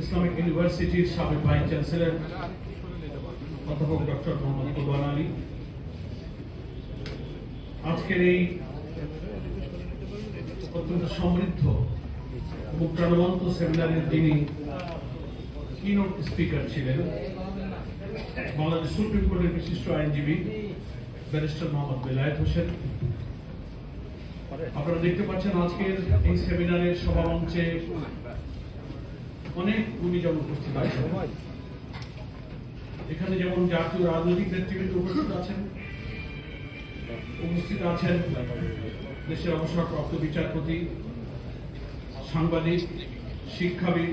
Islamic ইউনিভার্সিটির সাবেক vice chancellor অধ্যাপক ডক্টর মোহাম্মদ কুরবান আলী। আজকের এই অত্যন্ত সমৃদ্ধ প্রাণবন্ত সেমিনারের যিনি কিনোট স্পিকার ছিলেন। বাংলাদেশ সুপ্রিম কোর্টের বিশিষ্ট আইনজীবী ব্যারিস্টার মোহাম্মদ বেলায়েত হোসেন। আপনারা দেখতে পাচ্ছেন আজকের এই সেমিনারের সভামঞ্চে অনেক গুণীজন উপস্থিত আছেন, এখানে যেমন জাতীয় রাজনৈতিক নেতৃবৃন্দ উপস্থিত আছেন উপস্থিত আছেন দেশের অবসরপ্রাপ্ত বিচারপতি, সাংবাদিক, শিক্ষাবিদ,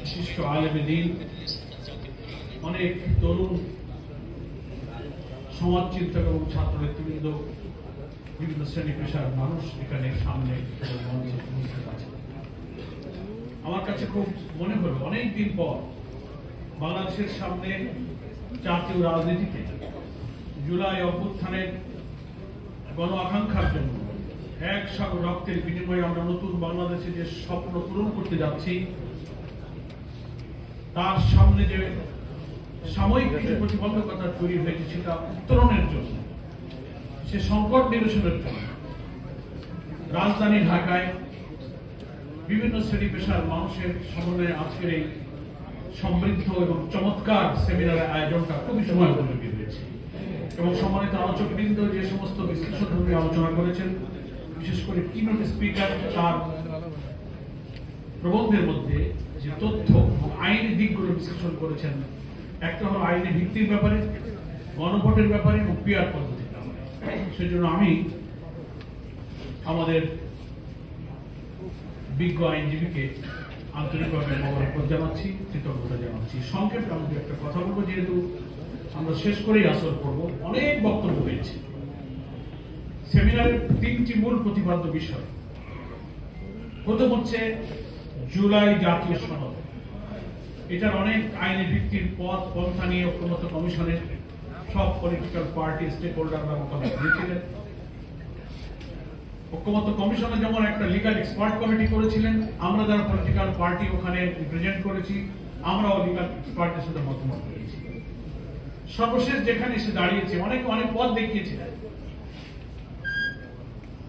বিশিষ্ট আলেমে দিন, অনেক তরুণ সমাজ চিন্তক এবং ছাত্র নেতৃবৃন্দ বিভিন্ন শ্রেণি পেশার মানুষ এখানে সামনে মঞ্চে উপস্থিত আছে আমার কাছে খুব মনে হলো অনেক দিন পর বাংলাদেশের সামনে জাতীয় রাজনীতিতে জুলাই অভ্যুত্থানের গণ আকাঙ্ক্ষার জন্য এক সাগর রক্তের বিনিময়ে আমরা নতুন বাংলাদেশে যে স্বপ্ন পূরণ করতে যাচ্ছি, তার সামনে যে সাময়িক কিছু প্রতিবন্ধকতা তৈরি হয়েছে সেটা উত্তরণের জন্য, সে সংকট নিরসনের জন্য। রাজধানী ঢাকায় বিভিন্ন শ্রেণি পেশার মানুষের সমন্বয়ে আজকের এই সমৃদ্ধ এবং চমৎকার সেমিনারের আয়োজনটা খুবই সময় উপযোগী হয়েছে। এবং সম্মানিত আলোচকবৃন্দ যে সমস্ত বিশ্লেষণধর্মী আলোচনা করেছেন, বিশেষ করে কিনোট স্পিকার তার প্রবন্ধের মধ্যে যে তথ্য এবং আইনি দিকগুলো বিশ্লেষণ করেছেন একটা হলো আইনি ভিত্তির ব্যাপারে, গণভোটের ব্যাপারে এবং পিয়ার পদ্ধতির ব্যাপারে। সেজন্য আমি আমাদের বিজ্ঞ আইনজীবীকে আন্তরিকভাবে মোবারকবাদ জানাচ্ছি, কৃতজ্ঞতা জানাচ্ছি। সংক্ষেপে আমি একটা কথা বলব, যেহেতু আমরা শেষ করেই আসর করব অনেক বক্তব্য হয়েছে সেমিনারের তিনটি মূল প্রতিপাদ্য বিষয়। প্রথম হচ্ছে জুলাই জাতীয় সনদ। এটার অনেক আইনি ভিত্তির পথ, পন্থা নিয়ে ঐক্যমত কমিশনের সব পলিটিক্যাল পার্টি স্টেক হোল্ডাররা মতামত দিয়েছিলেন ঐক্যমত্য কমিশনে যেমন একটা লিগাল এক্সপার্ট কমিটি করেছিলেন, আমরা যারা পলিটিক্যাল পার্টি ওখানে রিপ্রেজেন্ট করেছি, আমরাও লিগাল এক্সপার্টের সাথে মতামত দিয়েছি সর্বশেষ যেখানে এসে দাঁড়িয়েছে, অনেক অনেক পথ দেখিয়েছিলেন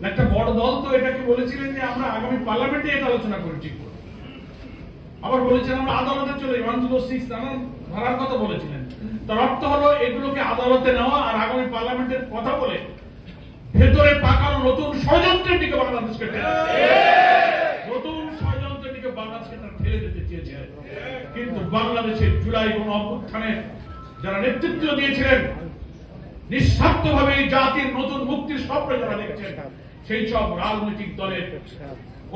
একটা বড় দল তো এটাকে বলেছিলেন যে আমরা আগামী পার্লামেন্টে এটা আলোচনা করি, ঠিক আবার বলেছিলেন আমরা আদালতে চলে ওয়ান জিরো সিক্স নানান ধারার কথা বলেছিলেন। তার অর্থ হলো এগুলোকে আদালতে নেওয়া আর আগামী পার্লামেন্টের কথা বলে ভেতরে পাকানো নতুন ষড়যন্ত্রের দিকে বাংলাদেশকে কিন্তু বাংলাদেশের জুলাই গণ অভ্যুত্থানে যারা নেতৃত্ব দিয়েছিলেন, নিঃস্বার্থভাবে এই জাতির নতুন মুক্তির স্বপ্ন যারা দেখছেন, সেই সব রাজনৈতিক দলের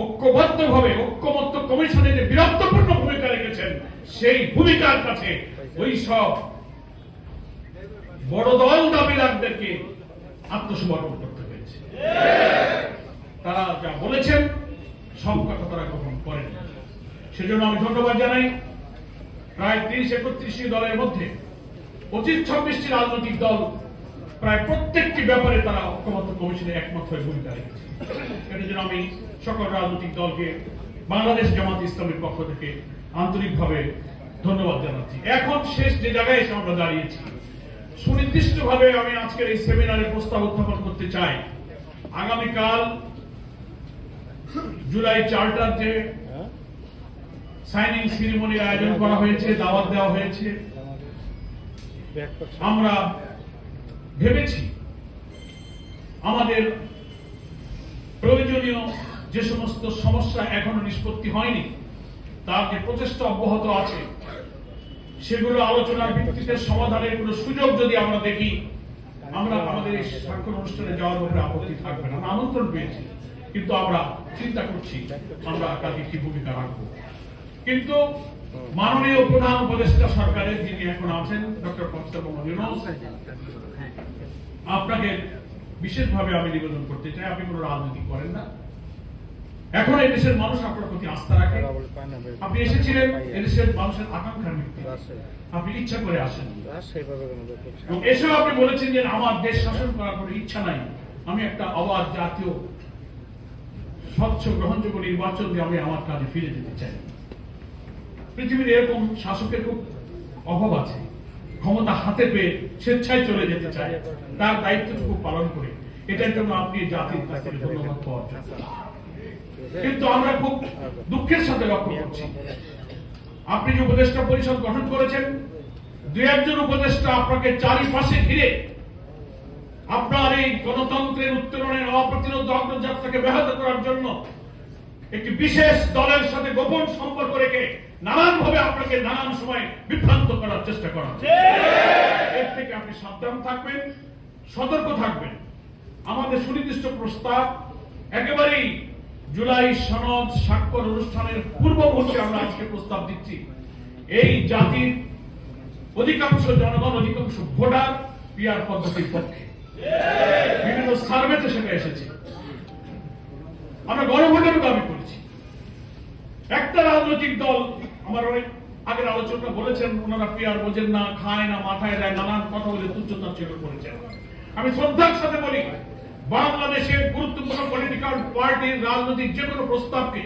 ঐক্যবদ্ধভাবে, ঐক্যমত্য কমিশনে যে বীরত্বপূর্ণ ভূমিকা রেখেছেন, সেই ভূমিকার কাছে ওই সব বড় দল দাবিদারদেরকে আত্মসমর্পণ তারা যা বলেছেন, সব কথা তারা গ্রহণ করেন। সেজন্য আমি ধন্যবাদ জানাই। প্রায় তিরিশ, একত্রিশটি দলের মধ্যে পঁচিশ, ছাব্বিশটি রাজনৈতিক দল প্রায় প্রত্যেকটি ব্যাপারে তারা ঐক্যমত্য কমিশনে একমত হয়ে ভূমিকা রেখেছে। এটার জন্য আমি সকল রাজনৈতিক দলকে, বাংলাদেশ জামাত ইসলামের পক্ষ থেকে আন্তরিকভাবে ধন্যবাদ জানাচ্ছি। এখন শেষ যে জায়গায় এসে আমরা দাঁড়িয়েছি, সুনির্দিষ্টভাবে আমি আজকের এই সেমিনারে প্রস্তাব উত্থাপন করতে চাই। আগামীকাল জুলাই চার্টার যে সাইনিং সেরিমনির আয়োজন করা হয়েছে, দাওয়াত দেওয়া হয়েছে। আমরা ভেবেছি আমাদের প্রয়োজনীয় যে সমস্ত সমস্যা এখনও নিষ্পত্তি হয়নি, তার যে প্রচেষ্টা অব্যাহত আছে, সেগুলো আলোচনার ভিত্তিতে সমাধানের কোনো সুযোগ যদি আমরা দেখি আমরা আমাদের এই স্বাক্ষর অনুষ্ঠানে যাওয়ার উপরে আপত্তি থাকবে না। আমন্ত্রণ পেয়েছি, কিন্তু আমরা চিন্তা করছি, আমরা কাজে কি ভূমিকা রাখব। কিন্তু মাননীয় প্রধান উপদেষ্টা সরকারের যিনি এখন আছেন, ডক্টর মোহাম্মদ আপনাকে বিশেষভাবে আমি নিবেদন করতে চাই। আপনি কোনো রাজনীতি করেন না। এখন এই দেশের মানুষ আপনার প্রতি আস্থা রাখে। আপনি এসেছিলেন এদেশের মানুষের আকাঙ্ক্ষার ভিত্তি আপনি ইচ্ছা করে আসেন। এসেও আপনি বলেছেন যে আমার দেশ শাসন করার কোনো ইচ্ছা নাই। আমি একটা অবাধ জাতীয়, স্বচ্ছ, গ্রহণযোগ্য নির্বাচন দিয়ে আমি আমার কাজে ফিরে যেতে চাই। পৃথিবীর এরকম শাসকের খুব অভাব আছে। ক্ষমতা হাতে পেয়ে স্বেচ্ছায় চলে যেতে চায়। তার দায়িত্বটুকু পালন করে। এটার জন্য আপনি জাতির কাছ থেকে ধন্যবাদ পাওয়ার। কিন্তু আমরা খুব দুঃখের সাথে লক্ষ্য করছি আপনি যে উপদেষ্টা পরিষদ গঠন করেছেন, দুই একজন উপদেষ্টা আপনাকে চারিপাশে ঘিরে আপনার এই গণতন্ত্রের উত্তরণের অপ্রতিরোধ অগ্রযাত্রাকে ব্যাহত করার জন্য একটি বিশেষ দলের সাথে গোপন সম্পর্ক রেখে নানান ভাবে আপনাকে নানান সময় বিভ্রান্ত করার চেষ্টা করা। এর থেকে আপনি সাবধান থাকবেন, সতর্ক থাকবেন আমাদের সুনির্দিষ্ট প্রস্তাব একেবারেই জুলাই সনদ স্বাক্ষর অনুষ্ঠানের পূর্ব মুহূর্তে আমরা আজকে প্রস্তাব দিচ্ছি। এই জাতির অধিকাংশ জনগণ, অধিকাংশ ভোটার পিয়ার পদ্ধতির পক্ষে। বিভিন্ন সার্ভেতে সেটা এসেছে। আমরা গণভোটের দাবি করেছি। একটা রাজনৈতিক দল, আমার অনেক আগের আলোচনা বলেছেন, ওনারা পিয়ার বোঝেন না, খায় না, মাথায় দেয়, নানান কথা বলে তুচ্ছতা ছিল করেছেন। আমি শ্রদ্ধার সাথে বলি বাংলাদেশের গুরুত্বপূর্ণ পলিটিক্যাল পার্টির রাজনৈতিক যে কোনো প্রস্তাবকে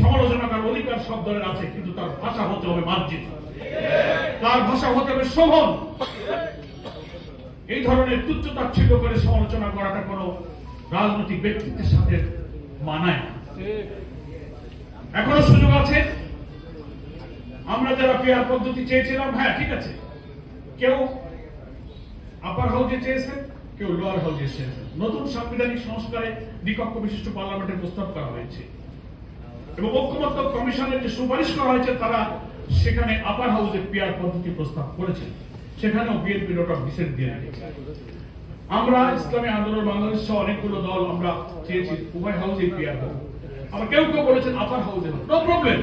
সমালোচনা করার অধিকার সব দলের আছে, কিন্তু তার ভাষা হতে হবে মার্জিত। তার ভাষা হতে হবে শোভন। এই ধরনের তুচ্ছ তাচ্ছিল্য করে সমালোচনা করাটা কোনো রাজনৈতিক ব্যক্তিত্বের সাথে মানায় না। এখনও সুযোগ আছে? আমরা যারা পেয়ার পদ্ধতি চেয়েছিলাম হ্যাঁ ঠিক আছে। কেউ আপার হাউজে চেয়েছেন কেউ লোয়ার হাউজে চেয়েছেন নতুন সাংবিধানিক সংস্কারে দ্বিকক্ষ বিশিষ্ট পার্লামেন্টের প্রস্তাব করা হয়েছে। এবং ঐক্যমত্য কমিশনের যে সুপারিশ করা হয়েছে, তারা সেখানে আপার হাউসে পিয়ার পদ্ধতি প্রস্তাব করেছেন সেখানেও বিএনপি নোট অফ ডিসেন্ট দিয়ে আমরা ইসলামী আন্দোলন, বাংলাদেশ সহ অনেকগুলো দল আমরা চেয়েছি, উভয় হাউসে পিয়ার হোক। আবার কেউ কেউ বলেছেন আপার হাউসে হোক। নো প্রবলেম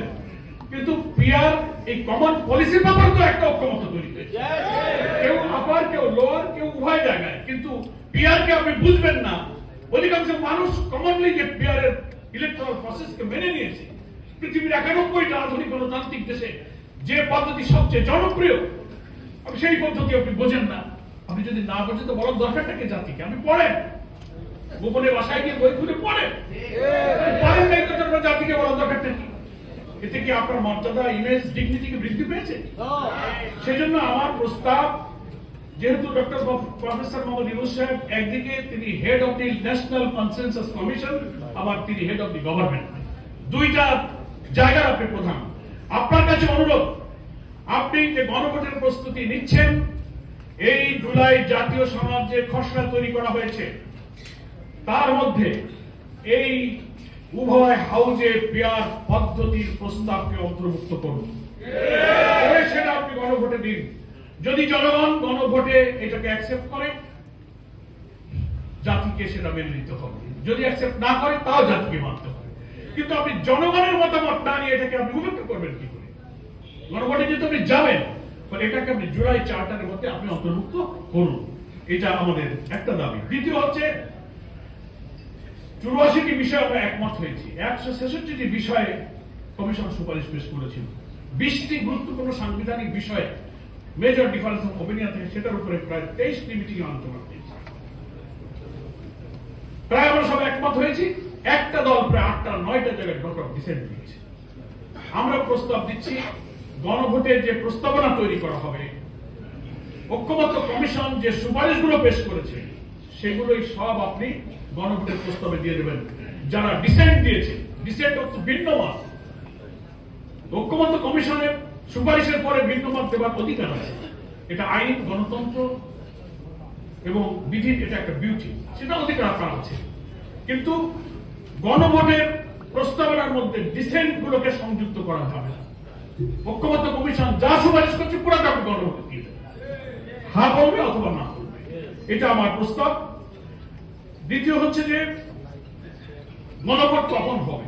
কিন্তু পিয়ার এই কমন পলিসির ব্যাপার তো একটা ঐক্যমত্য তৈরি হয়েছে। কেউ আপার কেউ লোয়ার কেউ উভয় জায়গায়। কিন্তু পিয়ার কে আপনি বুঝবেন না। অধিকাংশ মানুষ কমনলি যে পিয়ারের ইলেকট্রাল প্রসেসকে মেনে নিয়েছে পৃথিবীর একানব্বইটা আধুনিক গণতান্ত্রিক দেশে যে পদ্ধতি সবচেয়ে জনপ্রিয় আপনি সেই পদ্ধতি আপনি বোঝেন না। আপনি যদি না বোঝেন তো বড় দরকারটাকে জাতিকে। আপনি পড়েন। গোপনে বাসায় গিয়ে বই খুলে পড়েন। পড়েন নাই তো আপনার জাতিকে বড় দরকারটা কি এতে কি আপনার মর্যাদা ইমেজ ডিগনিটিকে বৃদ্ধি পেয়েছে? সেজন্য আমার প্রস্তাব যেহেতু ডক্টর প্রফেসর মোহাম্মদ ইউনুস সাহেব একদিকে তিনি head of the national consensus commission আবার তিনি হেড অফ দি গভর্নমেন্ট দুইটা জায়গার আপনি প্রধান। আপনার কাছে অনুরোধ আপনি যে গণভোটের প্রস্তুতি নিচ্ছেন এই জুলাই জাতীয় সমাজ যে খসড়া তৈরি করা হয়েছে তার মধ্যে এই উভয় হাউজে পেয়ার পদ্ধতির প্রস্তাবকে অন্তর্ভুক্ত করুন। সেটা আপনি গণভোটে দিন। যদি জনগণ গণভোটে এটাকে অ্যাকসেপ্ট করে, জাতিকে সেটা মেনে নিতে হবে। যদি অ্যাকসেপ্ট না করে, তাও জাতিকে মানতে হবে। কিন্তু আপনি জনগণের মতামত না নিয়ে এটাকে আপনি উপেক্ষা করবেন কি করে? গণভোটে যেহেতু আপনি যাবেন ফলে এটাকে আপনি জুলাই চার্টারের মধ্যে আপনি অন্তর্ভুক্ত করুন। এটা আমাদের একটা দাবি। দ্বিতীয় হচ্ছে, চুরাশিটি বিষয়ে আমরা একমত হয়েছি। একশো ছেষট্টিটি বিষয়ে কমিশন সুপারিশ পেশ করেছিল। বিশটি গুরুত্বপূর্ণ সাংবিধানিক বিষয়ে মেজর ডিফারেন্স অফ ওপিনিয়ন থেকে সেটার উপরে প্রায় তেইশটি মিটিং আলোচনা হয়েছে। প্রায় আমরা সব একমত হয়েছি, একটা দল প্রায় আটটা, নয়টা জায়গায় ডক্টর ডিসেন্ট দিয়েছে। আমরা প্রস্তাব দিচ্ছি গণভোটের যে প্রস্তাবনা তৈরি করা হবে ঐক্যমত্য কমিশন যে সুপারিশগুলো পেশ করেছে, সেগুলোই সব আপনি গণভোটের প্রস্তাবে দিয়ে দেবেন। যারা ডিসেন্ট দিয়েছে ডিসেন্ট হচ্ছে ভিন্ন মত ঐক্যমত্য কমিশনের সুপারিশের পরে ভিন্ন মত দেওয়ার অধিকার আছে। এটা আইন, গণতন্ত্র এবং বিধির এটা একটা বিউটি সেটা অধিকার আপনার আছে। কিন্তু গণভোটের প্রস্তাবনার মধ্যে ডিসেন্ট গুলোকে সংযুক্ত করা যাবে না। কমিশন যা সুপারিশ করছে পুরোটা আপনি গণভোটে দিয়ে দেবেন। হ্যাঁ বলবে অথবা না বলবে। এটা আমার প্রস্তাব। দ্বিতীয় হচ্ছে যে, গণভোট কখন হবে?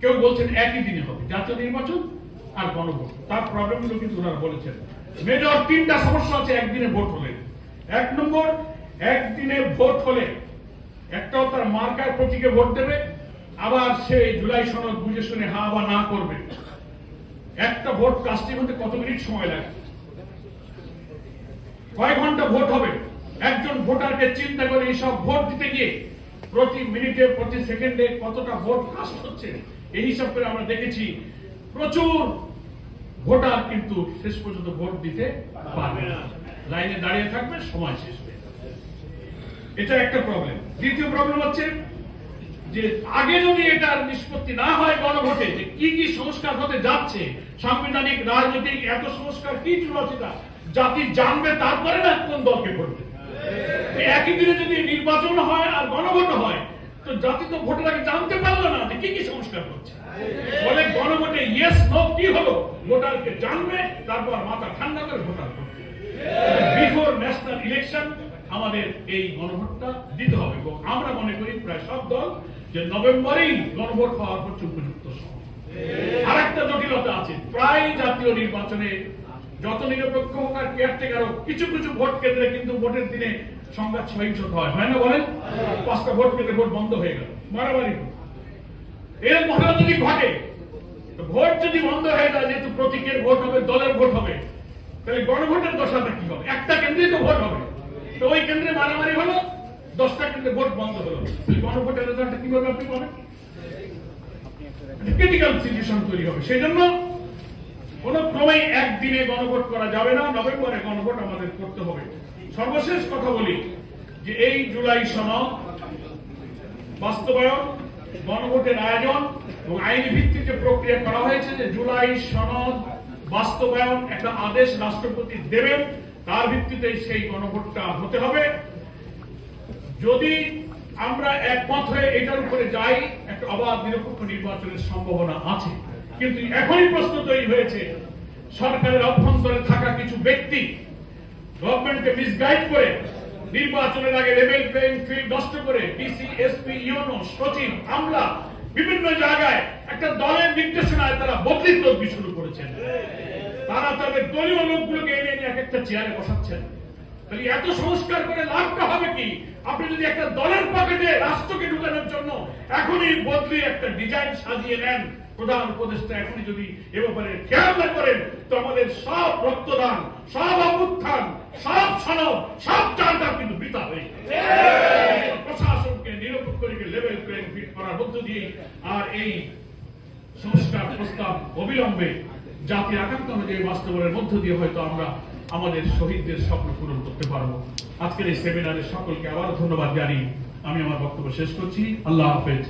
কেউ বলছেন একই দিনে হবে। জাতীয় নির্বাচন আর গণভোট তার প্রবলেমগুলো কিন্তু ওনারা বলেছেন। মেজর তিনটা সমস্যা আছে একদিনে ভোট হলে। এক নম্বর, একদিনে ভোট হলে একটাও তার মার্কার প্রতীকে ভোট দেবে, আবার সে জুলাই সনদ বুঝে শুনে হা বা না করবে। একটা ভোট কাস্টিং হতে কত মিনিট সময় লাগে? কয় ঘণ্টা ভোট হবে? একজন ভোটারকে চিন্তা করে এইসব ভোট দিতে গিয়ে প্রতি মিনিটে, প্রতি সেকেন্ডে কতটা ভোট কাস্ট হচ্ছে? এই হিসাব করে আমরা দেখেছি প্রচুর ভোটার কিন্তু শেষ পর্যন্ত ভোট দিতে পারবে না। লাইনে দাঁড়িয়ে থাকবে, সময় শেষ হয়ে যাবে। এটা একটা প্রবলেম দ্বিতীয় প্রবলেম হচ্ছে যে আগে যদি এটার নিষ্পত্তি না হয় গণভোটে, যে কি কি সংস্কার হতে যাচ্ছে, সাংবিধানিক, রাজনৈতিক, এত সংস্কার কি চূড়াচিতা জাতি জানবে তারপরে না কোন দলকে ভোট দেবে। একই দিনে যদি নির্বাচন হয় আর গণভোট হয় তো জাতি তো ভোটের আগে জানতে পারল না যে কি কি সংস্কার হচ্ছে। বলে গণভোটে ইয়েস নো কি হলো? ভোটারকে জানবে, তারপর মাথা ঠান্ডা করে ভোটার করবে। বিফোর ন্যাশনাল ইলেকশন আমাদের এই গণভোটটা দিতে হবে। এবং আমরা মনে করি প্রায় সব দল যে নভেম্বরেই গণভোট হওয়ার পর উপযুক্ত সময় আর একটা জটিলতা আছে, প্রায় জাতীয় নির্বাচনে যত নিরপেক্ষ হোক আর কেয়ারটেকার হোক, কিছু কিছু ভোট কেন্দ্রে কিন্তু ভোটের দিনে সংঘাত সহিংসতা হয়। হয় না বলেন? পাঁচটা ভোট কেন্দ্রে ভোট বন্ধ হয়ে গেল। মারামারি। এরকম ঘটনা যদি ঘটে ভোট যদি বন্ধ হয়ে যায়, যেহেতু প্রতীকের ভোট হবে, দলের ভোট হবে, তাহলে গণভোটের দশাটা কি হবে? একটা কেন্দ্রে তো ভোট হবে। তো ওই কেন্দ্রে মারামারি হলো, দশটা কেন্দ্রে ভোট বন্ধ হলো। গণভোটের রেজাল্টটা কীভাবে আপনি পাবেন? ক্রিটিক্যাল সিচুয়েশন তৈরি হবে। সেই জন্য কোন ক্রমেই একদিনে গণভোট করা যাবে না, নভেম্বরে গণভোট আমাদের করতে হবে। সর্বশেষ কথা বলি যে এই জুলাই সনদ বাস্তবায়ন, গণভোটের আয়োজন এবং আইনি ভিত্তিতে প্রক্রিয়া করা হয়েছে যে জুলাই সনদ বাস্তবায়ন একটা আদেশ রাষ্ট্রপতি দেবেন, তার ভিত্তিতে সেই গণভোটটা হতে হবে। যদি আমরা একমত হয়ে এটার উপরে যাই, একটা অবাধ নিরপেক্ষ নির্বাচনের সম্ভাবনা আছে। কিন্তু এখনই প্রশ্ন তৈরি হয়েছে, সরকারের অভ্যন্তরে থাকা কিছু ব্যক্তি গভর্নমেন্টকে মিসগাইড করে নির্বাচনের আগে লেভেল প্লেইং ফিল্ড নষ্ট করে ডিসি এসপি ইউনো, সচিব, আমলা, বিভিন্ন জায়গায় একটা দলের নির্দেশনায় তারা বদলি তদবি শুরু করেছেন। তারা তাদের দলীয় লোকগুলোকে এনে এনে এক একটা চেয়ারে বসাচ্ছেন। তাহলে এত সংস্কার করে লাভটা হবে কি? আপনি যদি একটা দলের পকেটে রাষ্ট্রকে ঢুকানোর জন্য এখনই বদলি একটা ডিজাইন সাজিয়ে নেন প্রধান উপদেষ্টা এখনই যদি এ ব্যাপারে খেয়াল না করেন, তো আমাদের সব রক্তদান, সব অভ্যুত্থান, সব সনদ, সব চার্টার কিন্তু বৃথা হয়ে। প্রশাসনকে নিরপেক্ষ রেখে লেভেল প্লেইং ফিট করার মধ্য দিয়ে আর এই সংস্কার প্রস্তাব অবিলম্বে জাতির আকাঙ্ক্ষা অনুযায়ী বাস্তবায়নের মধ্য দিয়ে হয়তো আমরা আমাদের শহীদদের স্বপ্ন পূরণ করতে পারব। আজকের এই সেমিনারে সকলকে আবার ধন্যবাদ জানিয়ে আমি আমার বক্তব্য শেষ করছি। আল্লাহ হাফেজ।